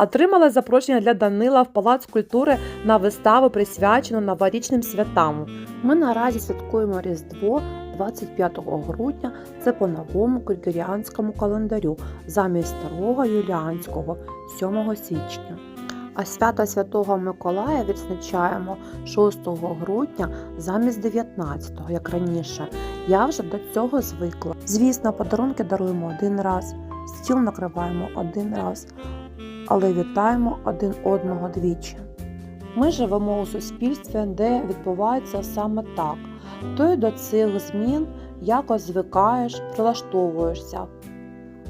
Отримала запрошення для Данила в Палац культури на виставу, присвячену новорічним святам. Ми наразі святкуємо Різдво 25 грудня. Це по новому григоріанському календарю, замість старого юліанського 7 січня. А свято Святого Миколая відзначаємо 6 грудня замість 19-го, як раніше. Я вже до цього звикла. Звісно, подарунки даруємо один раз, стіл накриваємо один раз, але вітаємо один одного двічі. Ми живемо у суспільстві, де відбувається саме так. То до цих змін якось звикаєш, прилаштовуєшся.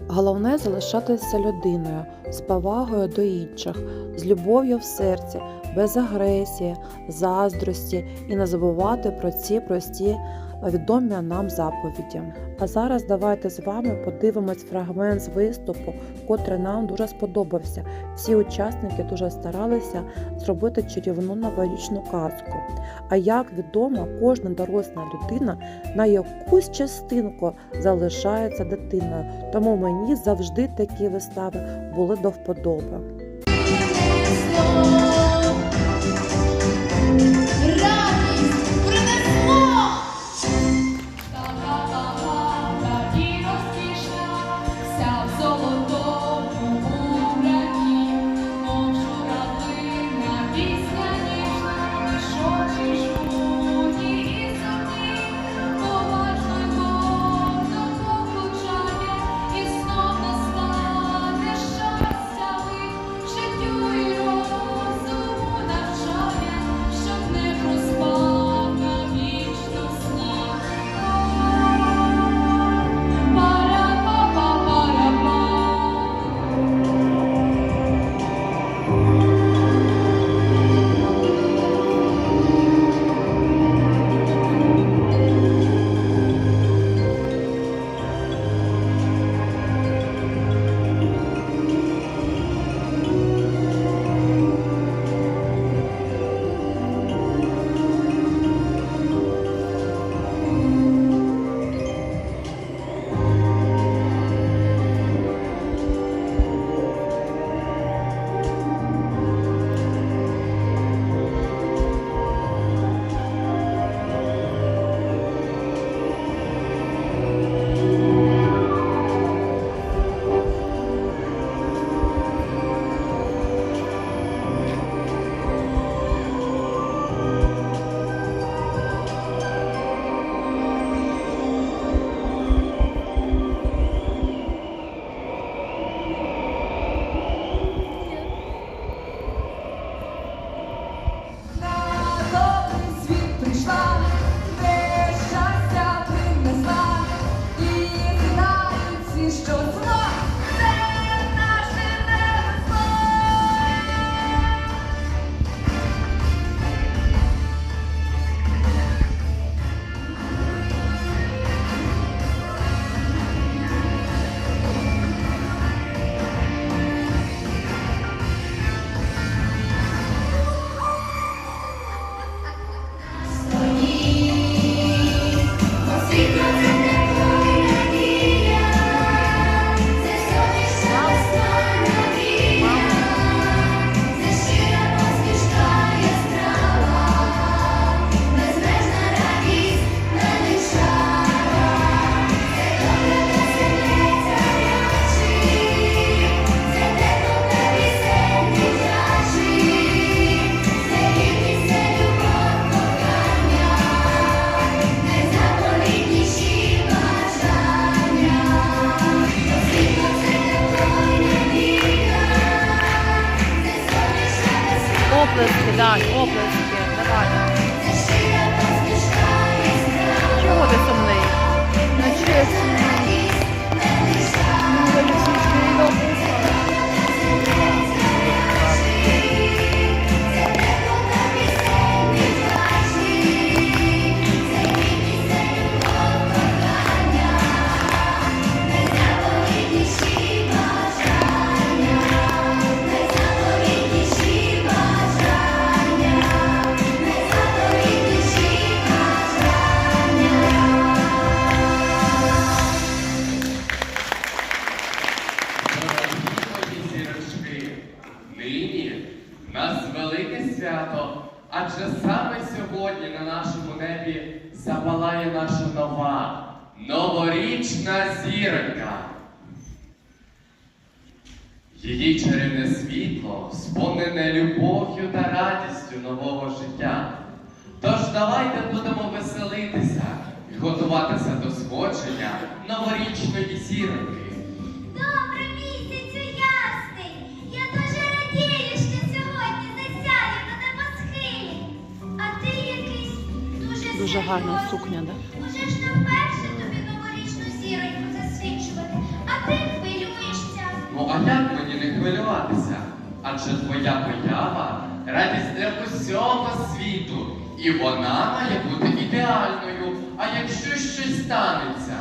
Головне залишатися людиною з повагою до інших, з любов'ю в серці, без агресії, заздрості і не забувати про ці прості відомі нам заповіді. А зараз давайте з вами подивимось фрагмент з виступу, котрий нам дуже сподобався. Всі учасники дуже старалися зробити чарівну новорічну казку. А як відомо, кожна доросла людина на якусь частинку залишається дитиною, тому мені завжди такі вистави були до вподоби. Свято, адже саме сьогодні на нашому небі запалає наша нова новорічна зіронька. Її чарівне світло сповнене любов'ю та радістю нового життя. Тож давайте будемо веселитися і готуватися до сходження новорічної зіроньки. Дуже гарна сукня, да? Можеш не тобі новорічну зіроньку засвідчувати, а ти хвилюєшся. Ну а як мені не хвилюватися? Адже твоя поява радість для усього світу, і вона має бути ідеальною. А якщо щось станеться,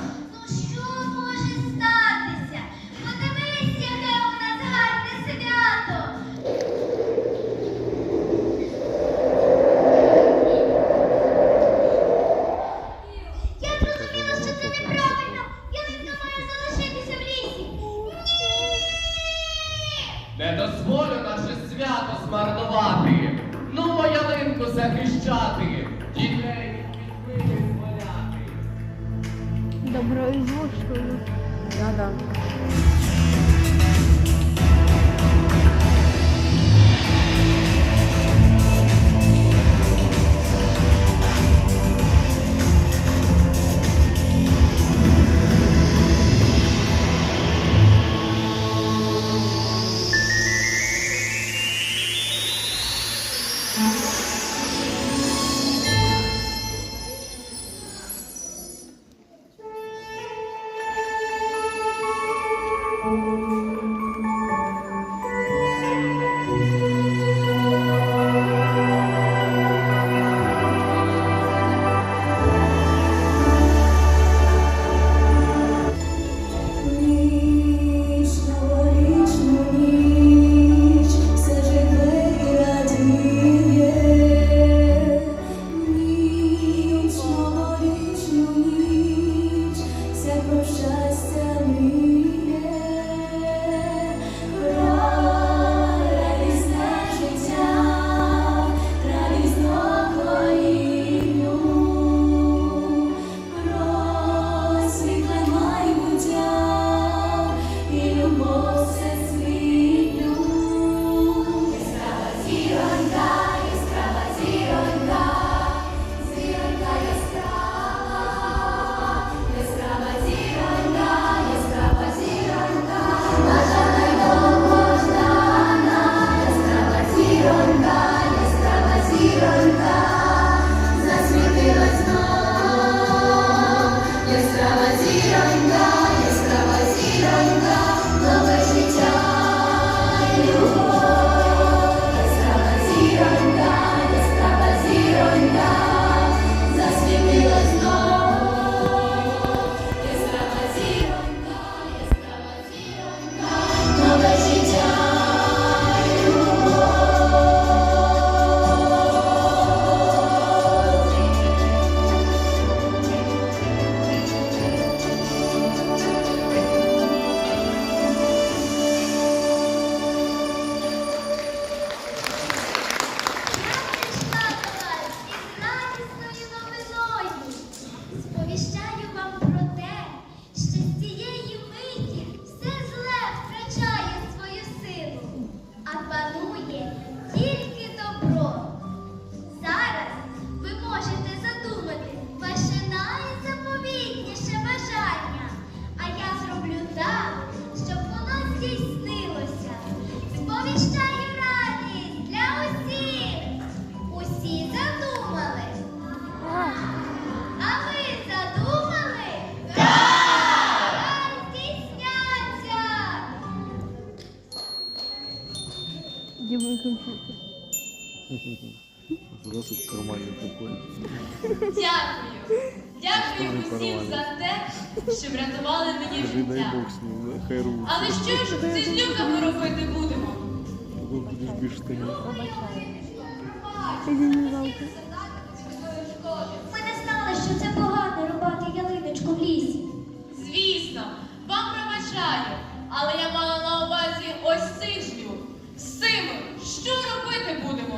Раз в кармане такой. Дякую. Дякую усім за те, що врятували мені Скажи, дай життя. Бог ним, хай рвут. Але що ж зі злюками робити будемо? Без штанів. Извини, жалко. Ми не знали, що це погано рубати ялиночку в лісі. Звісно, вам пробачаю, але я мала на увазі ось цих злюк. З цими що робити будемо?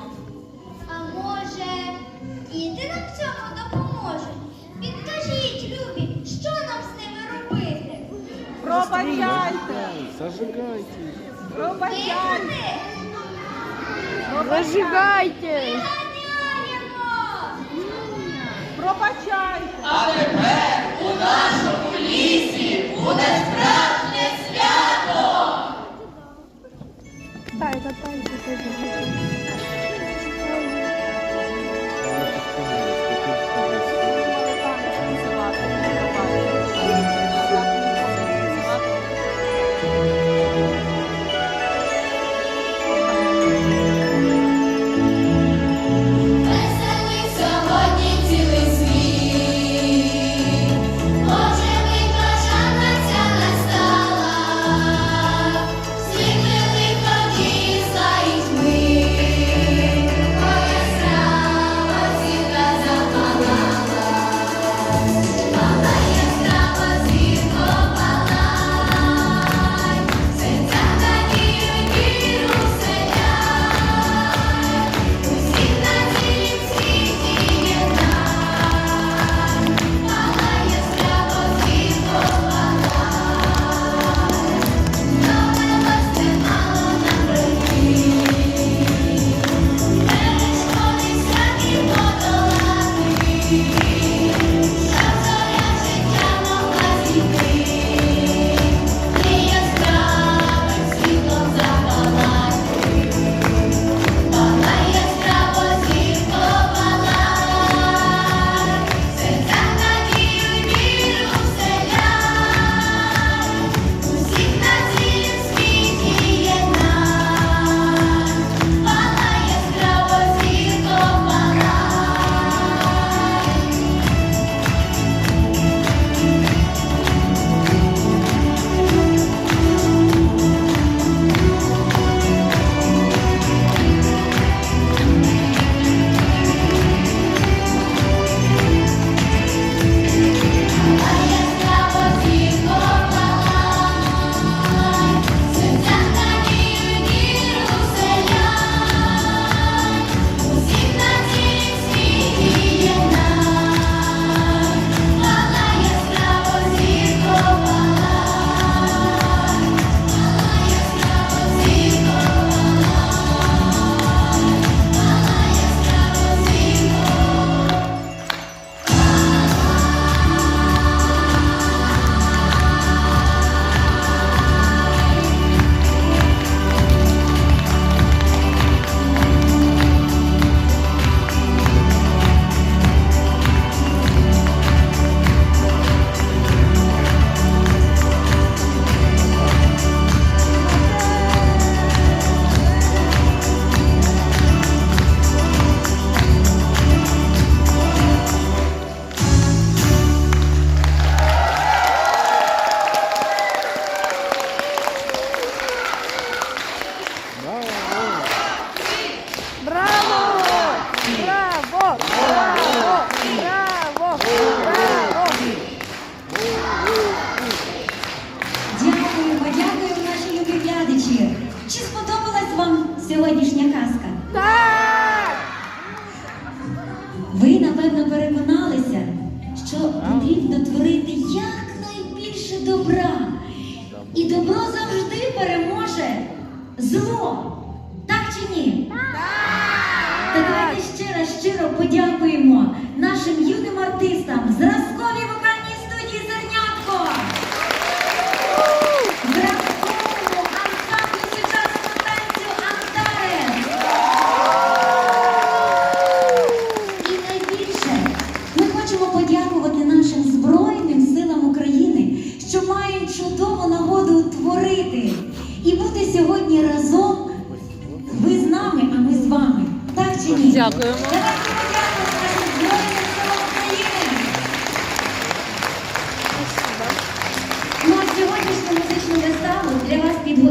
в цьому допоможуть. Підкажіть, любі, що нам з ними робити? Пробачайте! Зажигайте! Пробачайте! Розжигайте! Пробачайте! А тепер у нашому лісі буде справжнє свято! Дай, дай, дай, дай, дай.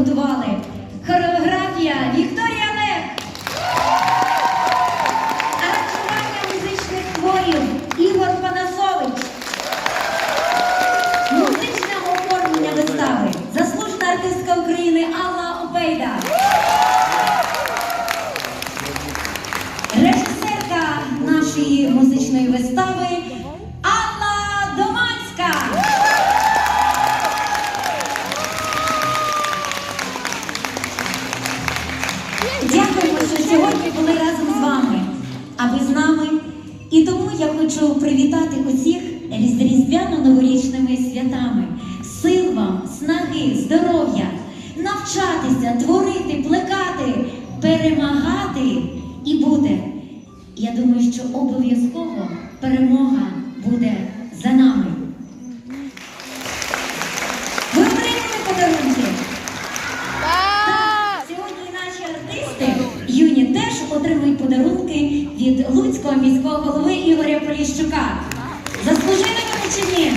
do vôlei. отримують подарунки від Луцького міського голови Ігоря Поліщука. Заслужили вони чи ні?